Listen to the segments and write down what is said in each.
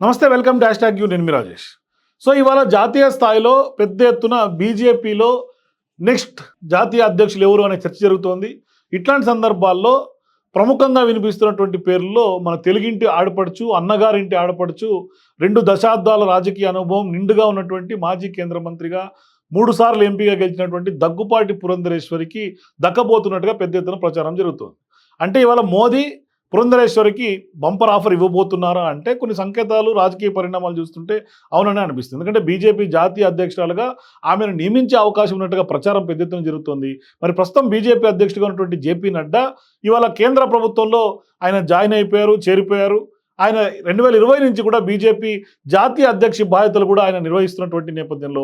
నమస్తే welcome dash tag you నేను మీ Rajesh. So ఇవాళ జాతీయ స్థాయిలో పెద్ద ఎత్తున బీజేపీలో నెక్స్ట్ జాతీయ అధ్యక్షులు ఎవరు అనే చర్చ జరుగుతోంది. ఇట్లాంటి సందర్భాల్లో ప్రముఖంగా వినిపిస్తున్నటువంటి పేర్లలో మన తెలుగింటి ఆడపడుచు అన్నగారింటి ఆడపడుచు రెండు దశాబ్దాల రాజకీయ అనుభవం నిండుగా ఉన్నటువంటి మాజీ కేంద్ర మంత్రిగా మూడుసార్లు ఎంపీగా గెలిచినటువంటి దగ్గుపాటి పురంధరేశ్వరికి దక్కబోతున్నట్టుగా పెద్ద ఎత్తున ప్రచారం జరుగుతోంది. అంటే ఇవాళ మోదీ పురంధరేశ్వరికి బంపర్ ఆఫర్ ఇవ్వబోతున్నారా అంటే కొన్ని సంకేతాలు రాజకీయ పరిణామాలు చూస్తుంటే అవుననే అనిపిస్తుంది. ఎందుకంటే బీజేపీ జాతీయ అధ్యక్షురాలుగా ఆమెను నియమించే అవకాశం ఉన్నట్టుగా ప్రచారం పెద్ద ఎత్తున జరుగుతోంది. మరి ప్రస్తుతం బీజేపీ అధ్యక్షుడిగా ఉన్నటువంటి జేపీ నడ్డా ఇవాళ కేంద్ర ప్రభుత్వంలో ఆయన జాయిన్ అయిపోయారు చేరిపోయారు. ఆయన రెండు వేల ఇరవై నుంచి కూడా బీజేపీ జాతీయ అధ్యక్ష బాధ్యతలు కూడా ఆయన నిర్వహిస్తున్నటువంటి నేపథ్యంలో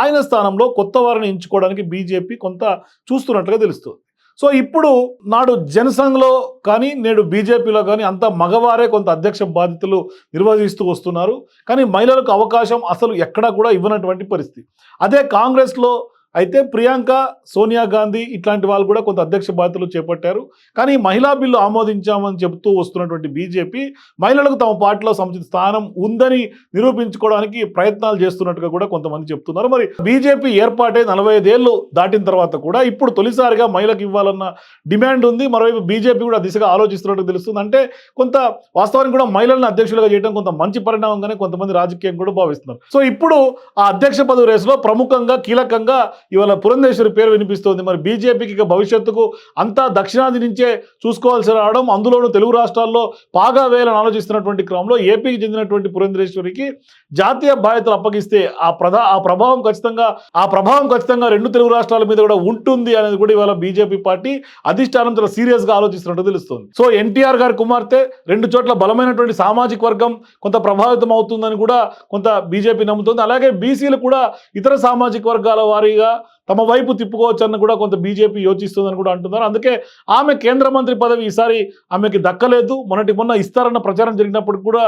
ఆయన స్థానంలో కొత్త వారిని ఎంచుకోవడానికి బీజేపీ కొంత చూస్తున్నట్లుగా తెలుస్తుంది. సో ఇప్పుడు నాడు జనసంఘ్లో కానీ నేడు బీజేపీలో కానీ అంత మగవారే కొంత అధ్యక్ష బాధ్యతలు నిర్వహిస్తూ వస్తున్నారు. కానీ మహిళలకు అవకాశం అసలు ఎక్కడా కూడా ఇవ్వనటువంటి పరిస్థితి. అదే కాంగ్రెస్లో అయితే ప్రియాంక సోనియా గాంధీ ఇట్లాంటి వాళ్ళు కూడా కొంత అధ్యక్ష బాధ్యతలు చేపట్టారు. కానీ మహిళా బిల్లు ఆమోదించామని చెబుతూ వస్తున్నటువంటి బీజేపీ మహిళలకు తమ పార్టీలో సముచిత స్థానం ఉందని నిరూపించుకోవడానికి ప్రయత్నాలు చేస్తున్నట్టుగా కూడా కొంతమంది చెప్తున్నారు. మరి బీజేపీ ఏర్పాటై నలభై ఐదేళ్ళు దాటిన తర్వాత కూడా ఇప్పుడు తొలిసారిగా మహిళలకు ఇవ్వాలన్న డిమాండ్ ఉంది. మరోవైపు బీజేపీ కూడా దిశగా ఆలోచిస్తున్నట్టు తెలుస్తుంది. అంటే కొంత వాస్తవానికి కూడా మహిళలను అధ్యక్షులుగా చేయడం కొంత మంచి పరిణామంగానే కొంతమంది రాజకీయం కూడా భావిస్తున్నారు. సో ఇప్పుడు ఆ అధ్యక్ష పదవి రేసులో ప్రముఖంగా కీలకంగా ఇవాళ పురంధేశ్వరి పేరు వినిపిస్తోంది. మరి బీజేపీకి ఇక భవిష్యత్తుకు అంతా దక్షిణాది నుంచే చూసుకోవాల్సి రావడం అందులోనూ తెలుగు రాష్ట్రాల్లో పాగా వేయాలని ఆలోచిస్తున్నటువంటి క్రమంలో ఏపీకి చెందినటువంటి పురంధేశ్వరికి జాతీయ బాధ్యతలు అప్పగిస్తే ఆ ప్రధా ఆ ప్రభావం ఖచ్చితంగా ఆ ప్రభావం ఖచ్చితంగా రెండు తెలుగు రాష్ట్రాల మీద కూడా ఉంటుంది అనేది కూడా ఇవాళ బీజేపీ పార్టీ అధిష్టానం చాలా సీరియస్గా ఆలోచిస్తున్నట్టు తెలుస్తుంది. సో ఎన్టీఆర్ గారి కుమార్తె రెండు చోట్ల బలమైనటువంటి సామాజిక వర్గం కొంత ప్రభావితం అవుతుందని కూడా కొంత బీజేపీ నమ్ముతుంది. అలాగే బీసీలు కూడా ఇతర సామాజిక వర్గాల వారీగా తమ వైపు తిప్పుకోవచ్చని కూడా కొంత బీజేపీ యోచిస్తుందని కూడా అంటున్నారు. అందుకే ఆమె కేంద్ర మంత్రి పదవి ఈసారి ఆమెకి దక్కలేదు. మొన్నటి మొన్న ఇస్తారన్న ప్రచారం జరిగినప్పుడు కూడా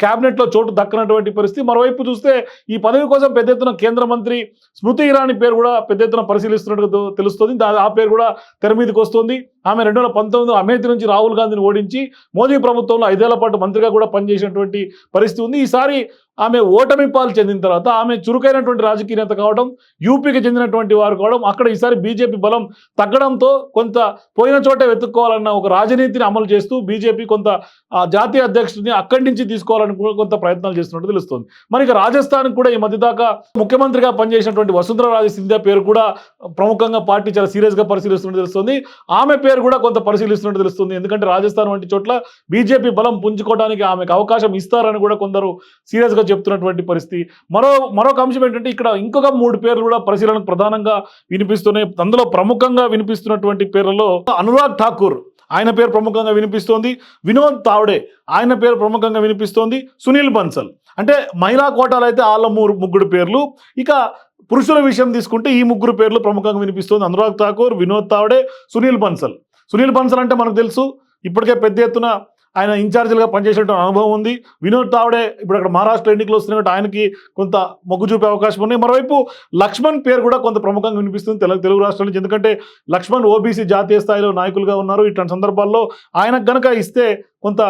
క్యాబినెట్లో చోటు దక్కనటువంటి పరిస్థితి. మరోవైపు చూస్తే ఈ పదవి కోసం పెద్ద ఎత్తున కేంద్ర మంత్రి స్మృతి ఇరానీ పేరు కూడా పెద్ద ఎత్తున పరిశీలిస్తున్నట్టు తెలుస్తుంది. ఆ పేరు కూడా తెర మీదకి వస్తుంది. ఆమె రెండు వేల పంతొమ్మిదిలో అమేథీ నుంచి రాహుల్ గాంధీని ఓడించి మోదీ ప్రభుత్వంలో ఐదేళ్ళ పాటు మంత్రిగా కూడా పనిచేసినటువంటి పరిస్థితి ఉంది. ఈసారి ఆమె ఓటమి పాలు చెందిన తర్వాత ఆమె చురుకైనటువంటి రాజకీయ నేత కావడం యూపీకి చెందినటువంటి వారు కావడం అక్కడ ఈసారి బీజేపీ బలం తగ్గడంతో కొంత పోయిన చోటే వెతుక్కోవాలన్న ఒక రాజనీతిని అమలు చేస్తూ బీజేపీ కొంత జాతీయ అధ్యక్షుడిని అక్కడి నుంచి తీసుకోవాలని కూడా కొంత ప్రయత్నాలు చేస్తున్నట్టు తెలుస్తుంది. మరి ఇక రాజస్థాన్ కూడా ఈ మధ్య దాకా ముఖ్యమంత్రిగా పనిచేసినటువంటి వసుంధర రాజే సింధియా పేరు కూడా ప్రముఖంగా పార్టీ చాలా సీరియస్గా పరిశీలిస్తున్నట్టు తెలుస్తుంది. ఆమె పేరు కూడా కొంత పరిశీలిస్తున్నట్టు తెలుస్తుంది. ఎందుకంటే రాజస్థాన్ వంటి చోట్ల బీజేపీ బలం పుంజుకోవడానికి ఆమెకు అవకాశం ఇస్తారని కూడా కొందరు సీరియస్గా చెప్తున్నటువంటి పరిస్థితి. మరో మరొక అంశం ఏంటంటే ఇక్కడ ఇంకొక మూడు పేర్లు కూడా పరిశీలనకు ప్రధానంగా వినిపిస్తున్నాయి. అందులో ప్రముఖంగా వినిపిస్తున్నటువంటి పేర్లలో అనురాగ్ ఠాకూర్. ఆయన పేరు ప్రముఖంగా వినిపిస్తోంది. వినోద్ తావడే ఆయన పేరు ప్రముఖంగా వినిపిస్తోంది. సునీల్ బన్సల్. అంటే మహిళా కోటాలు అయితే వాళ్ళ మూడు ముగ్గురు పేర్లు. ఇక పురుషుల విషయం తీసుకుంటే ఈ ముగ్గురు పేర్లు ప్రముఖంగా వినిపిస్తుంది. అనురాగ్ ఠాకూర్ వినోద్ తావడే సునీల్ బన్సల్. సునీల్ బన్సల్ అంటే మనకు తెలుసు. ఇప్పటికే పెద్ద ఎత్తున ఆయన ఇన్ఛార్జీలుగా పనిచేసేటువంటి అనుభవం ఉంది. వినోద్ తావడే ఇప్పుడు అక్కడ మహారాష్ట్ర ఎన్నికలు వస్తున్నాయి ఆయనకి కొంత మొగ్గు చూపే అవకాశం ఉన్నాయి మరోవైపు లక్ష్మణ్ పేరు కూడా కొంత ప్రముఖంగా వినిపిస్తుంది తెలుగు తెలుగు రాష్ట్రాల నుంచి. ఎందుకంటే లక్ష్మణ్ ఓబీసీ జాతీయ స్థాయిలో నాయకులుగా ఉన్నారు. ఇట్లాంటి సందర్భాల్లో ఆయనకు కనుక ఇస్తే కొంత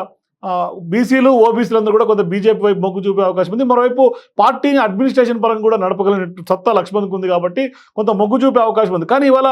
బీసీలు ఓబీసీలు అందరూ కూడా కొంత బీజేపీ వైపు మొగ్గు చూపే అవకాశం ఉంది. మరోవైపు పార్టీని అడ్మినిస్ట్రేషన్ పరంగా కూడా నడపగలిగిన సత్తా లక్ష్మణ్కి ఉంది కాబట్టి కొంత మొగ్గు చూపే అవకాశం ఉంది. కానీ ఇవాళ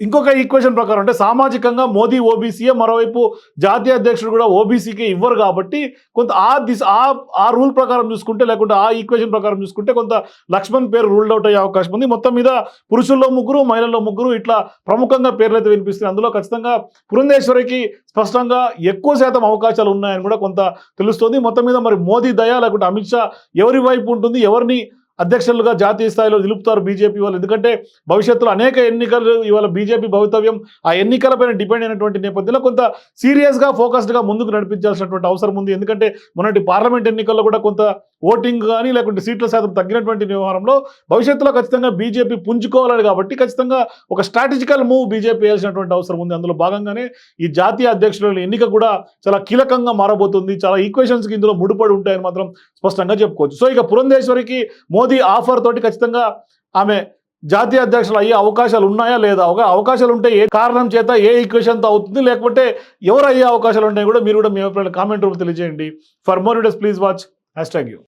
ఇంకొక ఈక్వేషన్ ప్రకారం అంటే సామాజికంగా మోదీ ఓబీసీయే మరోవైపు జాతీయ అధ్యక్షుడు కూడా ఓబీసీకే ఇవ్వరు కాబట్టి కొంత ఆ దిశ ఆ ఆ రూల్ ప్రకారం చూసుకుంటే లేకుంటే ఆ ఈక్వేషన్ ప్రకారం చూసుకుంటే కొంత లక్ష్మణ్ పేరు రూల్డ్ అవుట్ అయ్యే అవకాశం ఉంది. మొత్తం మీద పురుషుల్లో ముగ్గురు మహిళల్లో ముగ్గురు ఇట్లా ప్రముఖంగా పేర్లు అయితే వినిపిస్తున్నాయి. అందులో ఖచ్చితంగా పురంధేశ్వరికి స్పష్టంగా ఎక్కువ శాతం అవకాశాలు ఉన్నాయని కూడా కొంత తెలుస్తుంది. మొత్తం మీద మరి మోదీ దయ లేకుంటే అమిత్ షా ఎవరి వైపు ఉంటుంది ఎవరిని అధ్యక్షులుగా జాతీయ స్థాయిలో నిలుపుతారు బీజేపీ వాళ్ళు. ఎందుకంటే భవిష్యత్తులో అనేక ఎన్నికలు ఇవాళ బీజేపీ భవితవ్యం ఆ ఎన్నికలపైన డిపెండ్ అయినటువంటి నేపథ్యంలో కొంత సీరియస్గా ఫోకస్డ్గా ముందుకు నడిపించాల్సినటువంటి అవసరం ఉంది. ఎందుకంటే మొన్నటి పార్లమెంట్ ఎన్నికల్లో కూడా కొంత ఓటింగ్ కానీ లేకుంటే సీట్ల శాతం తగ్గినటువంటి వ్యవహారంలో భవిష్యత్తులో ఖచ్చితంగా బీజేపీ పుంజుకోవాలని కాబట్టి ఖచ్చితంగా ఒక స్ట్రాటజికల్ మూవ్ బీజేపీ వేయాల్సినటువంటి అవసరం ఉంది. అందులో భాగంగానే ఈ జాతీయ అధ్యక్షుల ఎన్నిక కూడా చాలా కీలకంగా మారబోతుంది. చాలా ఈక్వేషన్స్కి ఇందులో ముడిపడి ఉంటాయని మాత్రం స్పష్టంగా చెప్పుకోవచ్చు. సో ఇక పురంధేశ్వరికి మోదీ ఆఫర్ తోటి ఖచ్చితంగా ఆమె జాతీయ అధ్యక్షులు అయ్యే అవకాశాలు ఉన్నాయా లేదా? ఒక అవకాశాలు ఉంటే ఏ కారణం చేత ఏ ఈక్వేషన్తో అవుతుంది? లేకపోతే ఎవరు అయ్యే అవకాశాలు ఉంటాయి కూడా మీరు కూడా మీ అభిప్రాయాలు కామెంట్ రూపంలో తెలియజేయండి. For more videos please watch hashtag you